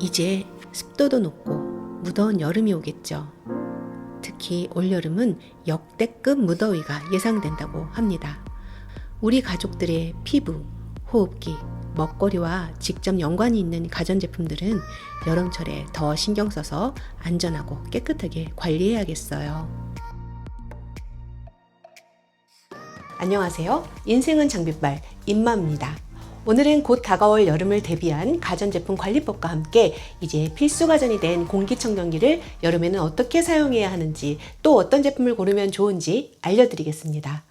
이제 습도도 높고 무더운 여름이 오겠죠. 특히 올여름은 역대급 무더위가 예상된다고 합니다. 우리 가족들의 피부, 호흡기, 먹거리와 직접 연관이 있는 가전제품들은 여름철에 더 신경 써서 안전하고 깨끗하게 관리해야겠어요. 안녕하세요. 인생은 장비빨 임마입니다. 오늘은 곧 다가올 여름을 대비한 가전제품 관리법과 함께 이제 필수 가전이 된 공기청정기를 여름에는 어떻게 사용해야 하는지 또 어떤 제품을 고르면 좋은지 알려드리겠습니다.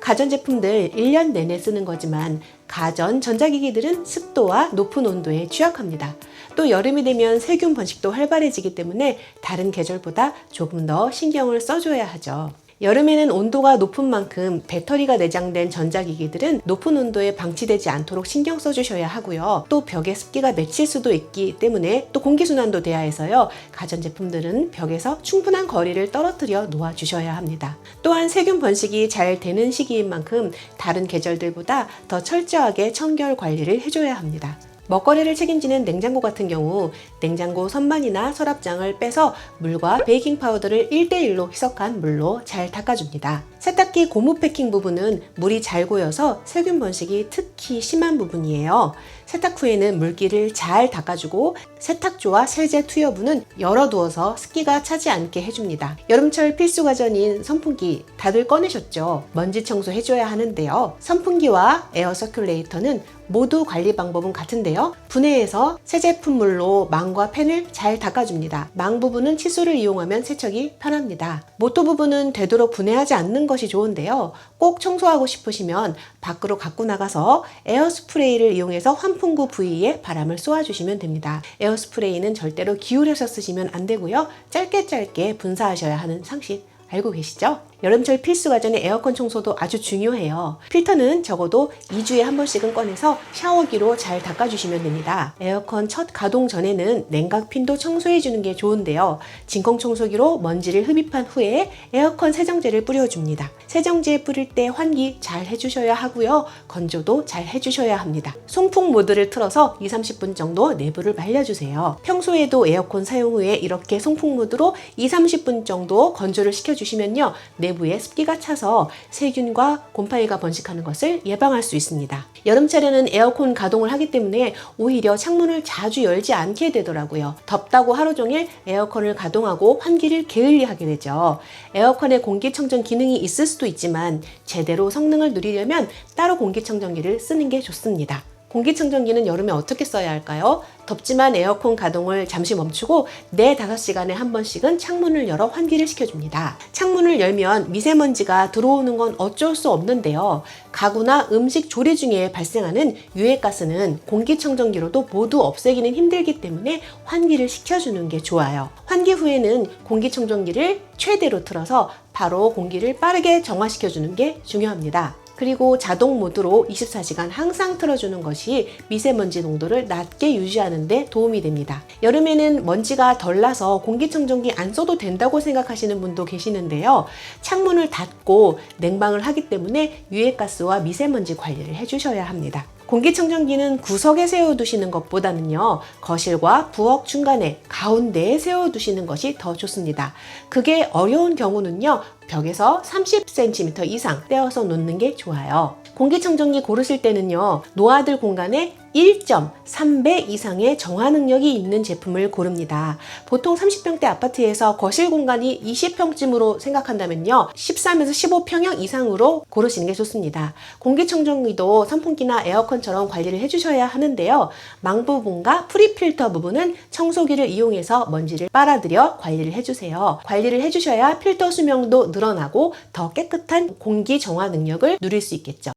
가전제품들 1년 내내 쓰는 거지만 가전 전자기기들은 습도와 높은 온도에 취약합니다. 또 여름이 되면 세균 번식도 활발해지기 때문에 다른 계절보다 조금 더 신경을 써줘야 하죠. 여름에는 온도가 높은 만큼 배터리가 내장된 전자기기들은 높은 온도에 방치되지 않도록 신경 써주셔야 하고요. 또 벽에 습기가 맺힐 수도 있기 때문에 또 공기순환도 돼야 해서요. 가전제품들은 벽에서 충분한 거리를 떨어뜨려 놓아주셔야 합니다. 또한 세균 번식이 잘 되는 시기인 만큼 다른 계절들보다 더 철저하게 청결 관리를 해줘야 합니다. 먹거리를 책임지는 냉장고 같은 경우 냉장고 선반이나 서랍장을 빼서 물과 베이킹 파우더를 1대1로 희석한 물로 잘 닦아줍니다. 세탁기 고무 패킹 부분은 물이 잘 고여서 세균 번식이 특히 심한 부분이에요. 세탁 후에는 물기를 잘 닦아주고 세탁조와 세제 투여부는 열어두어서 습기가 차지 않게 해줍니다. 여름철 필수 가전인 선풍기 다들 꺼내셨죠? 먼지 청소 해줘야 하는데요. 선풍기와 에어 서큘레이터는 모두 관리 방법은 같은데요. 분해해서 새 제품물로 망과 팬을 잘 닦아줍니다. 망 부분은 칫솔을 이용하면 세척이 편합니다. 모터 부분은 되도록 분해하지 않는 것이 좋은데요. 꼭 청소하고 싶으시면 밖으로 갖고 나가서 에어 스프레이를 이용해서 환풍구 부위에 바람을 쏘아주시면 됩니다. 에어 스프레이는 절대로 기울여서 쓰시면 안 되고요. 짧게 짧게 분사하셔야 하는 상식 알고 계시죠? 여름철 필수 가전의 에어컨 청소도 아주 중요해요. 필터는 적어도 2주에 한 번씩은 꺼내서 샤워기로 잘 닦아주시면 됩니다. 에어컨 첫 가동 전에는 냉각핀도 청소해주는 게 좋은데요. 진공 청소기로 먼지를 흡입한 후에 에어컨 세정제를 뿌려줍니다. 세정제 뿌릴 때 환기 잘 해주셔야 하고요. 건조도 잘 해주셔야 합니다. 송풍 모드를 틀어서 2, 30분 정도 내부를 말려주세요. 평소에도 에어컨 사용 후에 이렇게 송풍 모드로 2, 30분 정도 건조를 시켜주시면요. 내 부에 습기가 차서 세균과 곰팡이가 번식하는 것을 예방할 수 있습니다. 여름철에는 에어컨 가동을 하기 때문에 오히려 창문을 자주 열지 않게 되더라고요. 덥다고 하루 종일 에어컨을 가동하고 환기를 게을리 하게 되죠. 에어컨에 공기청정 기능이 있을 수도 있지만 제대로 성능을 누리려면 따로 공기청정기를 쓰는 게 좋습니다. 공기청정기는 여름에 어떻게 써야 할까요? 덥지만 에어컨 가동을 잠시 멈추고 4, 5시간에 한 번씩은 창문을 열어 환기를 시켜줍니다. 창문을 열면 미세먼지가 들어오는 건 어쩔 수 없는데요. 가구나 음식 조리 중에 발생하는 유해가스는 공기청정기로도 모두 없애기는 힘들기 때문에 환기를 시켜주는 게 좋아요. 환기 후에는 공기청정기를 최대로 틀어서 바로 공기를 빠르게 정화시켜주는 게 중요합니다. 그리고 자동 모드로 24시간 항상 틀어주는 것이 미세먼지 농도를 낮게 유지하는 데 도움이 됩니다. 여름에는 먼지가 덜 나서 공기청정기 안 써도 된다고 생각하시는 분도 계시는데요. 창문을 닫고 냉방을 하기 때문에 유해가스와 미세먼지 관리를 해주셔야 합니다. 공기청정기는 구석에 세워두시는 것보다는요, 거실과 부엌 중간에 가운데에 세워두시는 것이 더 좋습니다. 그게 어려운 경우는요, 벽에서 30cm 이상 떼어서 놓는 게 좋아요. 공기청정기 고르실 때는요, 노아들 공간에 1.3배 이상의 정화 능력이 있는 제품을 고릅니다. 보통 30평대 아파트에서 거실 공간이 20평쯤으로 생각한다면요. 13에서 15평형 이상으로 고르시는 게 좋습니다. 공기청정기도 선풍기나 에어컨처럼 관리를 해주셔야 하는데요. 망 부분과 프리필터 부분은 청소기를 이용해서 먼지를 빨아들여 관리를 해주세요. 관리를 해주셔야 필터 수명도 늘어나고 더 깨끗한 공기 정화 능력을 누릴 수 있겠죠.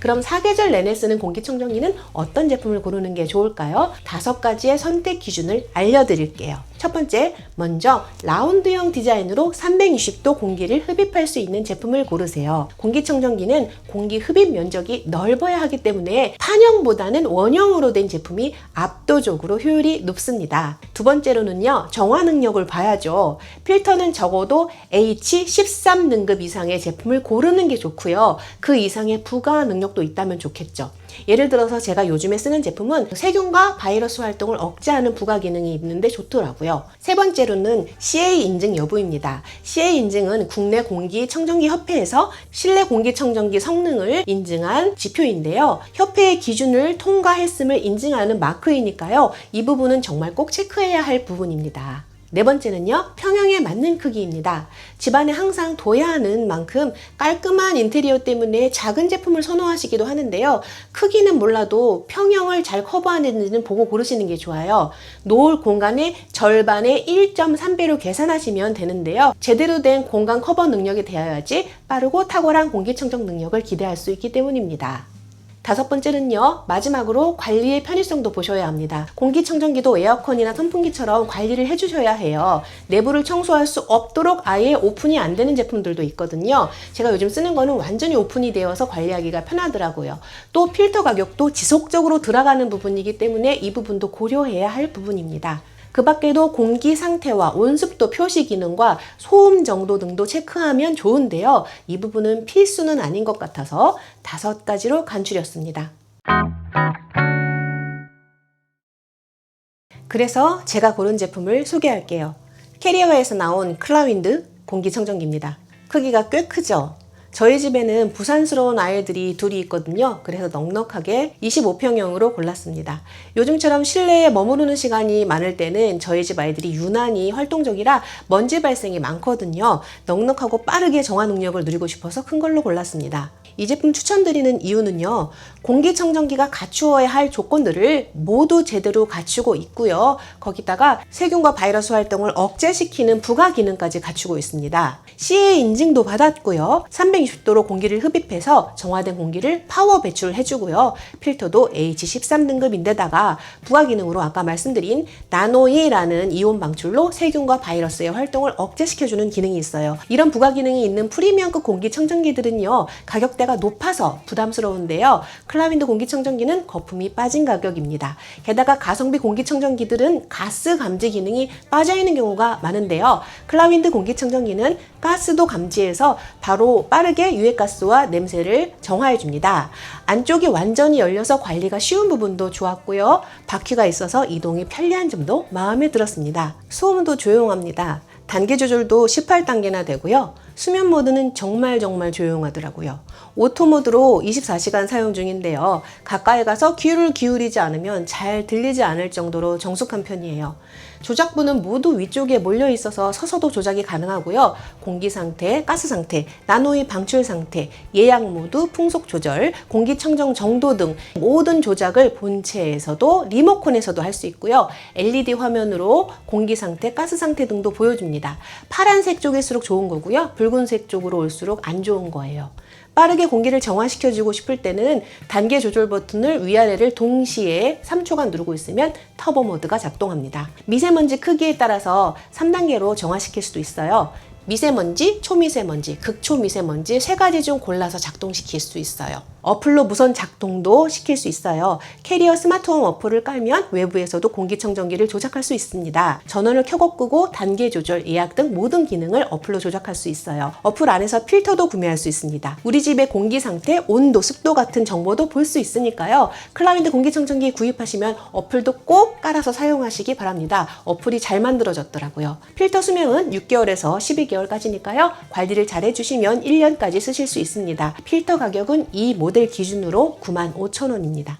그럼 사계절 내내 쓰는 공기청정기는 어떤 제품을 고르는 게 좋을까요? 다섯 가지의 선택 기준을 알려드릴게요. 첫 번째, 먼저 라운드형 디자인으로 360도 공기를 흡입할 수 있는 제품을 고르세요. 공기청정기는 공기 흡입 면적이 넓어야 하기 때문에 판형보다는 원형으로 된 제품이 압도적으로 효율이 높습니다. 두 번째로는요, 정화 능력을 봐야죠. 필터는 적어도 H13 등급 이상의 제품을 고르는 게 좋고요. 그 이상의 부가 능력도 있다면 좋겠죠. 예를 들어서 제가 요즘에 쓰는 제품은 세균과 바이러스 활동을 억제하는 부가 기능이 있는데 좋더라 고요. 세 번째로는 CA 인증 여부입니다. CA 인증은 국내 공기청정기 협회에서 실내 공기청정기 성능을 인증한 지표인데요. 협회의 기준을 통과했음을 인증하는 마크이니까요. 이 부분은 정말 꼭 체크해야 할 부분입니다. 네 번째는요, 평형에 맞는 크기입니다. 집안에 항상 둬야 하는 만큼 깔끔한 인테리어 때문에 작은 제품을 선호하시기도 하는데요. 크기는 몰라도 평형을 잘 커버하는지는 보고 고르시는 게 좋아요. 놓을 공간의 절반의 1.3배로 계산하시면 되는데요. 제대로 된 공간 커버 능력이 되어야지 빠르고 탁월한 공기청정 능력을 기대할 수 있기 때문입니다. 다섯 번째는요, 마지막으로 관리의 편의성도 보셔야 합니다. 공기청정기도 에어컨이나 선풍기처럼 관리를 해주셔야 해요. 내부를 청소할 수 없도록 아예 오픈이 안 되는 제품들도 있거든요. 제가 요즘 쓰는 거는 완전히 오픈이 되어서 관리하기가 편하더라고요. 또 필터 가격도 지속적으로 들어가는 부분이기 때문에 이 부분도 고려해야 할 부분입니다. 그 밖에도 공기 상태와 온습도 표시 기능과 소음 정도 등도 체크하면 좋은데요. 이 부분은 필수는 아닌 것 같아서 다섯 가지로 간추렸습니다. 그래서 제가 고른 제품을 소개할게요. 캐리어에서 나온 클라윈드 공기청정기입니다. 크기가 꽤 크죠? 저희 집에는 부산스러운 아이들이 둘이 있거든요. 그래서 넉넉하게 25평형으로 골랐습니다. 요즘처럼 실내에 머무르는 시간이 많을 때는 저희 집 아이들이 유난히 활동적이라 먼지 발생이 많거든요. 넉넉하고 빠르게 정화 능력을 누리고 싶어서 큰 걸로 골랐습니다. 이 제품 추천드리는 이유는요. 공기청정기가 갖추어야 할 조건들을 모두 제대로 갖추고 있고요. 거기다가 세균과 바이러스 활동을 억제시키는 부가 기능까지 갖추고 있습니다. CA 인증도 받았고요. 360도로 공기를 흡입해서 정화된 공기를 파워 배출해주고요. 필터도 H13 등급인데다가 부가 기능으로 아까 말씀드린 나노이라는 이온 방출로 세균과 바이러스의 활동을 억제시켜주는 기능이 있어요. 이런 부가 기능이 있는 프리미엄급 공기청정기들은요. 가격대가 높아서 부담스러운데요. 클라윈드 공기청정기는 거품이 빠진 가격입니다. 게다가 가성비 공기청정기들은 가스 감지 기능이 빠져 있는 경우가 많은데요. 클라윈드 공기청정기는 가스도 감지해서 바로 빠르게 유해가스와 냄새를 정화해 줍니다. 안쪽이 완전히 열려서 관리가 쉬운 부분도 좋았고요. 바퀴가 있어서 이동이 편리한 점도 마음에 들었습니다. 소음도 조용합니다. 단계 조절도 18단계나 되고요. 수면 모드는 정말 정말 조용하더라고요. 오토 모드로 24시간 사용 중인데요. 가까이 가서 귀를 기울이지 않으면 잘 들리지 않을 정도로 정숙한 편이에요. 조작부는 모두 위쪽에 몰려 있어서 서서도 조작이 가능하고요. 공기 상태, 가스 상태, 나노이 방출 상태, 예약 모드, 풍속 조절, 공기청정 정도 등 모든 조작을 본체에서도 리모컨에서도 할 수 있고요. LED 화면으로 공기 상태, 가스 상태 등도 보여줍니다. 파란색 쪽일수록 좋은 거고요. 붉은색 쪽으로 올수록 안 좋은 거예요. 빠르게 공기를 정화시켜주고 싶을 때는 단계 조절 버튼을 위아래를 동시에 3초간 누르고 있으면 터보 모드가 작동합니다. 미세 먼지 크기에 따라서 3단계로 정화시킬 수도 있어요. 미세먼지, 초미세먼지, 극초미세먼지 세 가지 중 골라서 작동시킬 수 있어요. 어플로 무선 작동도 시킬 수 있어요. 캐리어 스마트홈 어플을 깔면 외부에서도 공기청정기를 조작할 수 있습니다. 전원을 켜고 끄고 단계 조절, 예약 등 모든 기능을 어플로 조작할 수 있어요. 어플 안에서 필터도 구매할 수 있습니다. 우리 집의 공기 상태, 온도, 습도 같은 정보도 볼 수 있으니까요. 클라윈드 공기청정기 구입하시면 어플도 꼭 깔아서 사용하시기 바랍니다. 어플이 잘 만들어졌더라고요. 필터 수명은 6개월에서 12개월 까지니까요. 관리를 잘 해주시면 1년까지 쓰실 수 있습니다. 필터 가격은 이 모델 기준으로 95,000원입니다.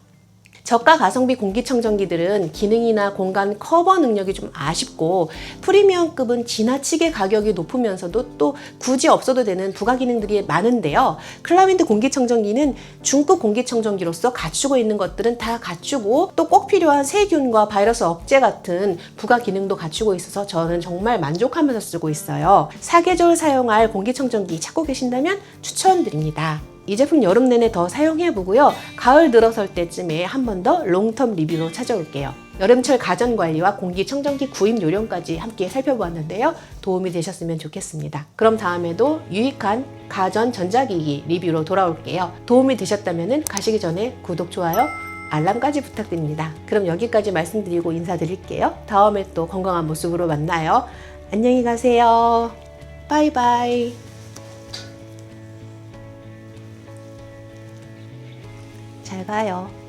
저가 가성비 공기청정기들은 기능이나 공간 커버 능력이 좀 아쉽고 프리미엄급은 지나치게 가격이 높으면서도 또 굳이 없어도 되는 부가 기능들이 많은데요. 클라윈드 공기청정기는 중급 공기청정기로서 갖추고 있는 것들은 다 갖추고 또 꼭 필요한 세균과 바이러스 억제 같은 부가 기능도 갖추고 있어서 저는 정말 만족하면서 쓰고 있어요. 사계절 사용할 공기청정기 찾고 계신다면 추천드립니다. 이 제품 여름 내내 더 사용해 보고요. 가을 들어설 때쯤에 한 번 더 롱텀 리뷰로 찾아올게요. 여름철 가전 관리와 공기청정기 구입 요령까지 함께 살펴보았는데요. 도움이 되셨으면 좋겠습니다. 그럼 다음에도 유익한 가전 전자기기 리뷰로 돌아올게요. 도움이 되셨다면 가시기 전에 구독, 좋아요, 알람까지 부탁드립니다. 그럼 여기까지 말씀드리고 인사드릴게요. 다음에 또 건강한 모습으로 만나요. 안녕히 가세요. 바이바이. 잘 가요.